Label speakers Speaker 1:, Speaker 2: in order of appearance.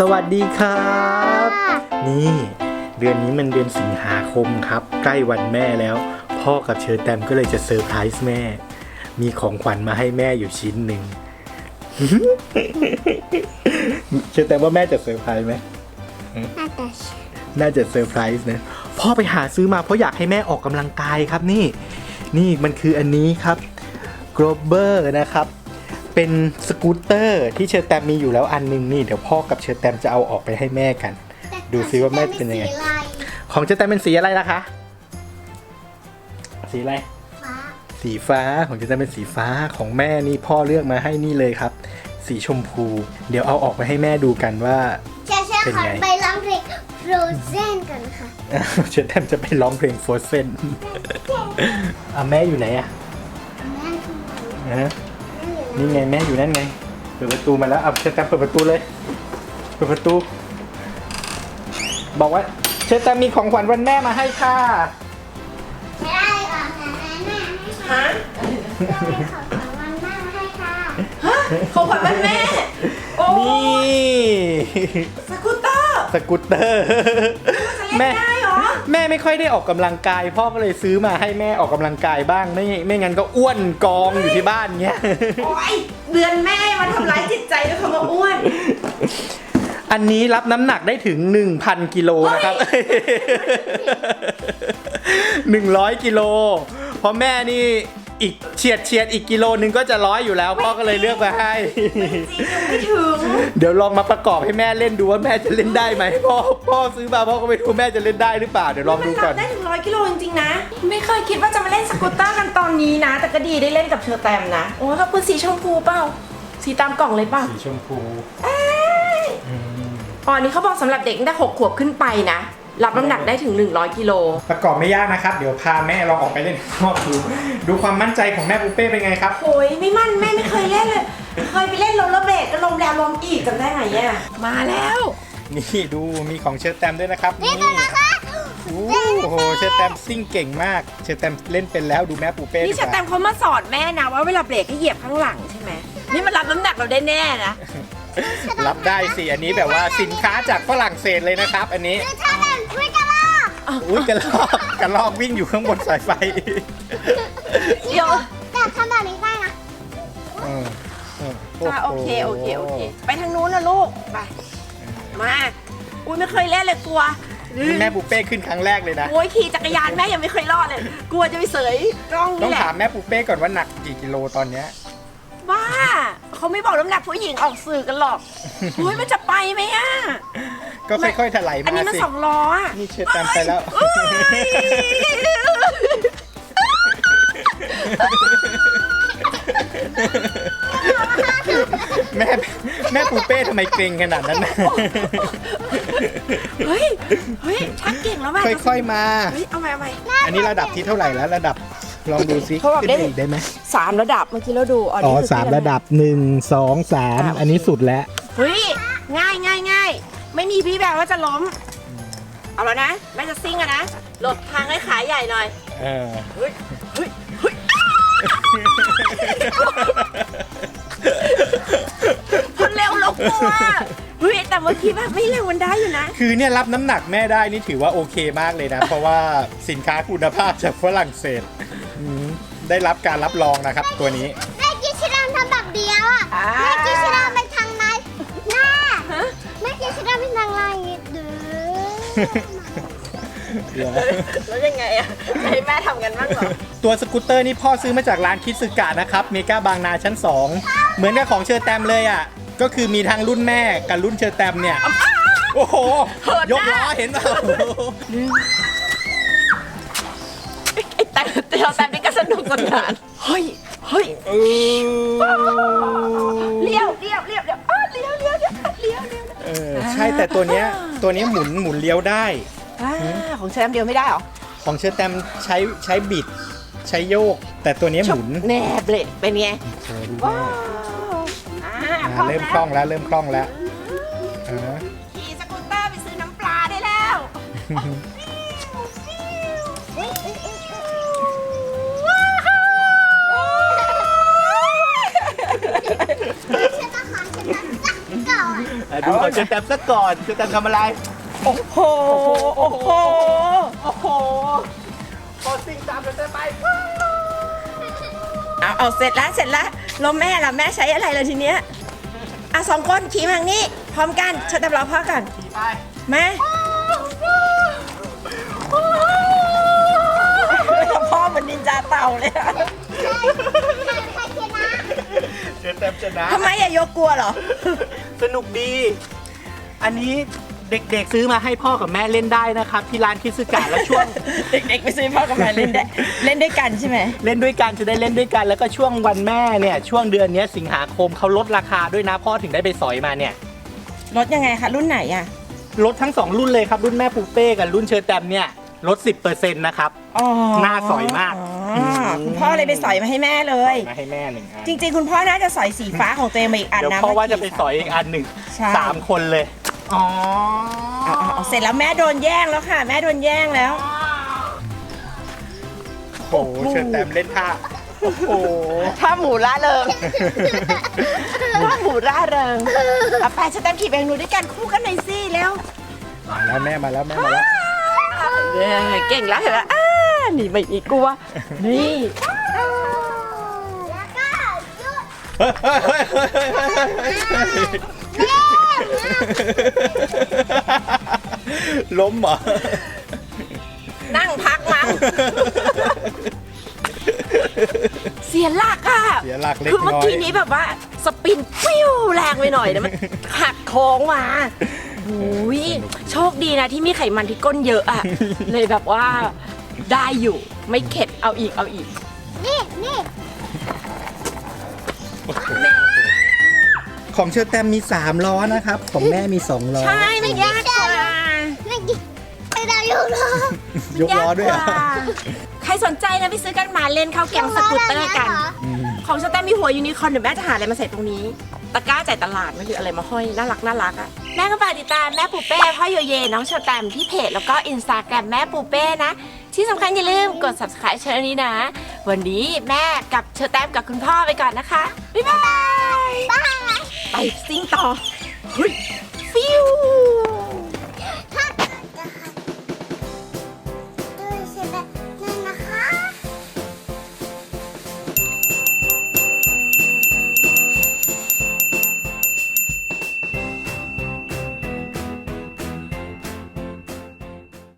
Speaker 1: สวัสดีครับ นี่ เดือนนี้มันเดือนสิงหาคมครับ ใกล้วันแม่แล้ว พ่อกับเชอร์แตมก็เลยจะเซอร์ไพรส์แม่ มีของขวัญมาให้แม่อยู่ชิ้นหนึ่งเชอร์แตมว่าแม่จะเซอร์ไพรส์ไหม
Speaker 2: น่าจะ
Speaker 1: น่าจะเซอร์ไพรส์นะพ่อไปหาซื้อมาเพราะอยากให้แม่ออกกำลังกายครับนี่ นี่มันคืออันนี้ครับ g r o b e r นะครับ เป็นสกูตเตอร์ที่เชอร์แตมมีอยู่แล้วอันหนึงนี่ เดี๋ยวพ่อกับเชอร์แตมจะเอาออกไปให้แม่กัน ดูซิว่าแม่เป็นยังไง
Speaker 2: สีลาย
Speaker 1: ของเชอร์แตมเป็นสีอะไรล่ะคะ สีอะไร
Speaker 2: ฟ้า
Speaker 1: สีฟ้าของเชอร์แตมเป็นสีฟ้าของแม่นี่พ่อเลือกมาให้นี่เลยครับ สีชมพู เดี๋ยวเอาออกไปให้แม่ดูกันว่า
Speaker 2: เชื่อเชื่อ
Speaker 1: เป็น
Speaker 2: ขอ
Speaker 1: ไง
Speaker 2: ไปร้องเพลง Frozen กันค่ะ
Speaker 1: เชอร์แตมจะไปร้องเพลงโฟร์เซนอะแม่อยู่ไหนอะ
Speaker 2: แม่คือ
Speaker 1: นะฮะ นี่ไงแม่อยู่นั่นไง เปิดประตูมาแล้วเอาเชอร์แตมเปิดประตูเลย เปิดประตู บอกว่าเชอร์แตมมีของขวัญวันแม่มาให้ค่ะ
Speaker 2: ไม่ได้ค่ะแม่แม่ให้ค่ะ
Speaker 3: ฮะ
Speaker 2: ขอของวันแม่ให้ค่ะ
Speaker 3: ฮะของขวัญวันแม่ โอ้
Speaker 1: นี่
Speaker 3: สกูตเตอร์
Speaker 1: สกูตเตอร์
Speaker 3: จะเล่น
Speaker 1: แม่
Speaker 3: ได้เหรอ
Speaker 1: แม่ไม่ค่อยได้ออกกำลังกาย พ่อก็เลยซื้อมาให้แม่ออกกำลังกายบ้างไม่ไม่งั้นก็อ้วนกองอยู่ที่บ้านเงี้ย
Speaker 3: โอ้ยเดือนแม่มาทำร้ายจิตใจด้วยคำว่าอ้วน
Speaker 1: อันนี้รับน้ำหนักได้ถึง 1,000 กิโลนะครับ 100 กิโลเพราะแม่นี่ อีกเฉียดเฉียดอีกกิโลนึงก็จะร้อยอยู่แล้วพ่อก็เลยเลือกมาให้
Speaker 3: จริงยังไม่ถึง
Speaker 1: เดี๋ยวลองมาประกอบให้แม่เล่นดูว่าแม่จะเล่นได้ไหมพ่อพ่อซื้อมาพ่อก็ไม่รู้แม่จะเล่นได้หรือเปล่าเดี๋ยวลอง
Speaker 3: มัน
Speaker 1: ดู
Speaker 3: รั
Speaker 1: ก่อบน
Speaker 3: ได้ถึงร้อยกิโลจริงๆนะ ไม่เคยคิดว่าจะมาเล่นสกูตเตอร์กันตอนนี้นะ แต่ก็ดีได้เล่นกับเชอร์แตมนะ โอ้ขอบคุณสีชมพูเปล่า สีตามกล่องเลยเปล่า
Speaker 1: สีชมพู
Speaker 3: เอ้ยอ๋ออันนี้เขาบอกสำหรับเด็กตั้งแต่หกขวบขึ้นไปนะ รับน้ำหนักได้ถึง 100กิโล
Speaker 1: ประกอบไม่ยากนะครับ เดี๋ยวพาแม่ลองออกไปเล่นข้างนอกดูดูความมั่นใจของแม่ปุเป้เป็นไงครับ
Speaker 3: โอ้ยไม่มั่นแม่ไม่เคยเล่นเลย เคยไปเล่นโรลเลอร์เบลดก็ลมแล้วลมอีกจำได้ไหมอะมาแล้ว
Speaker 1: นี่ดูมีของเชอร์แตมด้วยนะครับ นี่โอ้โหเชอร์แตมซิ่งเก่งมาก เชอร์แตมเล่นเป็นแล้วดูแม่ปูเป้
Speaker 3: นี่
Speaker 1: ดี
Speaker 3: ชากแต
Speaker 1: ว่าม
Speaker 3: เขามาสอนแม่นะว่าเวลาเบรกให้เหยียบข้างหลังใช่ไหมนี่มันรับน้ำหนักเราได้แน่นะ
Speaker 1: รับได้สิ อันนี้แบบว่าสินค้าจากฝรั่งเศสเลยนะครับ อันนี้
Speaker 2: คือถ้าเล่นคุยกันล่ะ
Speaker 1: อุ้ยกระลอกกระลอกวิ่งอยู่ข้างบนสายไฟ
Speaker 3: เดี๋ยว
Speaker 2: แต่ทำแบบนี้ได้นะ
Speaker 1: เออเออ
Speaker 3: อะโอเคโอเคโอเค ไปทางนู้นนะลูก ไป มา อุ้ยไม่เคยเล่นเลยกลัว
Speaker 1: นี่แม่ปูเป้ขึ้นครั้งแรกเลยนะ
Speaker 3: โอ้ยขี่จักรยานแม่ยังไม่เคยรอดเลย กลัวจะไปเสยกล้อง
Speaker 1: ต้อ
Speaker 3: นี่
Speaker 1: ง
Speaker 3: แหละ
Speaker 1: ถามแม่ปูเป้ก่อนว่าหนักกี่กิโลตอนเนี้ย
Speaker 3: บ้าเขาไม่บอกน้ำหนักผู้หญิงออกสื่อกันหรอกโอ้ยมันจะไปไหมอะ
Speaker 1: ก็ค่อยๆถลาย
Speaker 3: อัน
Speaker 1: มา
Speaker 3: นี้มัน
Speaker 1: สิ
Speaker 3: สองล้ออะ
Speaker 1: นี่เชอร์แตมไปแล้ว
Speaker 3: เอ้ย
Speaker 1: แม่แม่ปูเป้ทำไมเกรงขนาดนั้นนะ
Speaker 3: เฮ้ย เฮ้ย ชักเก่งแล้วแม่
Speaker 1: ค่อยๆมา
Speaker 3: เฮ้ย เอาใหม่เอาใหม่
Speaker 1: อันนี้ระดับที่เท่าไหร่แล้วระดับลองดูซิ
Speaker 3: เขาบอก
Speaker 1: ขึ้น
Speaker 3: ได้
Speaker 1: ไปอีกได้ไหม
Speaker 3: สามระดับเมื่อกี้เราดู
Speaker 1: อ๋อ
Speaker 3: นี่คือ
Speaker 1: สามระดับหนึ่งสองสาม
Speaker 3: อะโอเค
Speaker 1: อันนี้สุดแล้ว
Speaker 3: เฮ้ย ง่ายง่ายง่าย ไม่มีพี่แบบว่าจะล้ม เอาแล้วนะแม่จะซิ่งอะนะ หลบทางให้ขาใหญ่หน่อย
Speaker 1: เออ
Speaker 3: เฮ้ย เฮ้ย เฮ้ยคนเร็วลงตัวเฮ้ยแต่เมื่อกี้แบบไม่เร็วมันได้อยู่นะ
Speaker 1: คือเนี่ยรับน้ำหนักแม่ได้นี่ถือว่าโอเคมากเลยนะ เพราะว่าสินค้าคุณภาพจากฝรั่งเศสอืมได้รับการรับรองนะครับตัวนี้
Speaker 2: แม่กิชิรันทำแบบเดียวอะ
Speaker 3: อ่า
Speaker 2: แม่กิ อ
Speaker 3: แล้วยังไงอะให้แม่ทำกันบ้างเหรอ
Speaker 1: ตัวสกูตเตอร์นี่พ่อซื้อมาจากร้านคิดสึกะนะครับ เมกาบางนาชั้น 2 เหมือนกับของเชอร์แตมเลยอะ ก็คือมีทั้งรุ่นแม่กับรุ่นเชอร์แตมเนี่ย โอ้โห
Speaker 3: เหินหน้าย
Speaker 1: กล้อเห็นเปล่า
Speaker 3: ไอ้แต่แต่เราแต่นี่ก็สนุกสนานเฮ้ยเฮ้ย
Speaker 1: เออ ออใช่แต่ตัวเนี้ยตัวเนี้ยหมุนหมุนเลี้ยวได้
Speaker 3: อ่าของแชมป์เดียวไม่ได้เหรอ
Speaker 1: ของเชอร์แตมใช้ใช้บิดใช้โยก แต่ตัวเนี้ยหมุน
Speaker 3: แน่เบรกเป็นไง
Speaker 1: โอ้ดู
Speaker 3: ว้า
Speaker 1: แม่
Speaker 3: วอ่า
Speaker 1: อ่าเริ่มคล่องแล้วเริ่มคล่องแล้วเออ
Speaker 3: ขี่สกูตเตอร์ไปซื้อน้ำปลาได้แล้ว
Speaker 2: ฉันต้องขอฉันต้องจับก่อน
Speaker 1: อะดูของเชอแตมซะก่อนเชอแตมทำอะไร
Speaker 3: โอ้โห โอ้โห
Speaker 1: โอ้โหพอสิ่งตามเชอแตมไป
Speaker 3: เอาเอาเสร็จแล้วเสร็จแล้วแล้วแม่ล่ะแม่ใช้อะไรล่ะทีเนี้ยอะสองคนขี่มาทางนี้ พร้อมกันเชิญตามเราพ่อกัน
Speaker 1: ขี่ไป
Speaker 3: แม่พ่อเหมันนินจาเต่าเลยอะ
Speaker 1: เชอแตมชนะ
Speaker 3: ทำไมอะโยกกลัวเหรอ
Speaker 1: สนุกดี อันนี้เด็กๆ ซื้อมาให้พ่อกับแม่เล่นได้นะครับ ที่ร้านคิซึกะแล้วช่วง
Speaker 3: เด็กๆไปซื้อพ่อกับแม่เล่นได้เล่นด้วยกันใช่ไหม
Speaker 1: เล่นด้วยกันจะได้เล่นด้วยกัน แล้วก็ช่วงวันแม่เนี่ยช่วงเดือนเนี้ยสิงหาคมเขาลดราคาด้วยนะพ่อถึงได้ไปสอยมาเนี่ย
Speaker 3: รถยังไงคะรุ่นไหนอะ
Speaker 1: ลดทั้งสองรุ่นเลยครับรุ่นแม่ปูเป้กับรุ่นเชอร์แตมเนี่ย ลด 10%นะครับ
Speaker 3: อ๋อ
Speaker 1: หน้าสอยมาก
Speaker 3: อ๋อคุณพ่อเลยไปสอยมาให้แม่เลย
Speaker 1: มาให้แม่หนึ่งอัน
Speaker 3: จริง ๆ คุณพ่อน่าจะสอยสีฟ้าของตัวเองมาอีกอัน
Speaker 1: เดี๋ยว
Speaker 3: นะ
Speaker 1: พ่อว่าจะไปสอยอีกอันหนึ่ง
Speaker 3: ใช่
Speaker 1: สามคนเลย อ๋อ
Speaker 3: เอาเอาเอาเสร็จแล้วแม่โดนแย่งแล้วค่ะ แม่โดนแย่งแล้ว
Speaker 1: โอ้โหเชอร์แตมเล่นท่าโอ้โห
Speaker 3: ถ้าหมูร่าเริง ถ้าหมูร่าเริงเอาไปฉันตามขี่ไปทางนู้นด้วยกันคู่กันหน่อยสิเร็ว
Speaker 1: มาแล้วแม่มาแล้วแม่มาแล้ว
Speaker 3: เย้เก่งแล้วเห็นไหมอ่านี่ไม่มีกลัว นี่
Speaker 2: แล้วก็หยุด
Speaker 1: เฮ้ยเฮ้ยเฮ้ยเฮ้ยเฮ้ยล้มเหรอ
Speaker 3: นั่งพักมั้งเสียหลักอะ
Speaker 1: เสียหลักเล็ก
Speaker 3: คือเมื่อ
Speaker 1: น้อย
Speaker 3: กี้นี้แบบว่า สปินฟิวแรงไปหน่อยนะมันหักโค้งมาโอ้ย โชคดีนะที่มีไขมันที่ก้นเยอะอะ เลยแบบว่าได้อยู่ไม่เข็ดเอาอีกเอาอีก
Speaker 2: นี่นี่
Speaker 1: ของเชอร์แตมมี 3 ล้อนะครับ ของแม่มี 2 ล้อ
Speaker 3: ใช่ไม่ยากกว่า
Speaker 2: ไม่กินไม่ได้อยู่หรอก
Speaker 1: ยกล้อด้วย
Speaker 3: ยา
Speaker 1: อะ
Speaker 3: กกาใครสนใจนะไปซื้อกันมาเล่นเข้าแก๊งสกูตเตอร์กัน
Speaker 1: อืม
Speaker 3: ของสแตมมีหัวยูนิคอร์นเดี๋ยวแม่จะหาอะไรมาใส่ตรงนี้ ตะกร้าจ่ายตลาดไม่หรืออะไรมาห้อยน่ารักน่ารักอะแม่ก็ฝากติดตามแม่ปูเป้พ่อโยเย น้องเชอแตมที่เพจแล้วก็อินสตาแกรมแม่ปูเป้นะ ที่สำคัญอย่าลืมกด subscribe ช่องนี้นะ วันนี้แม่กับเชอแตมกับคุณพ่อไปก่อนนะคะ บ๊ายบาย
Speaker 2: บ้าย
Speaker 3: ไปซิ่งต่อเฮ้ยฟิว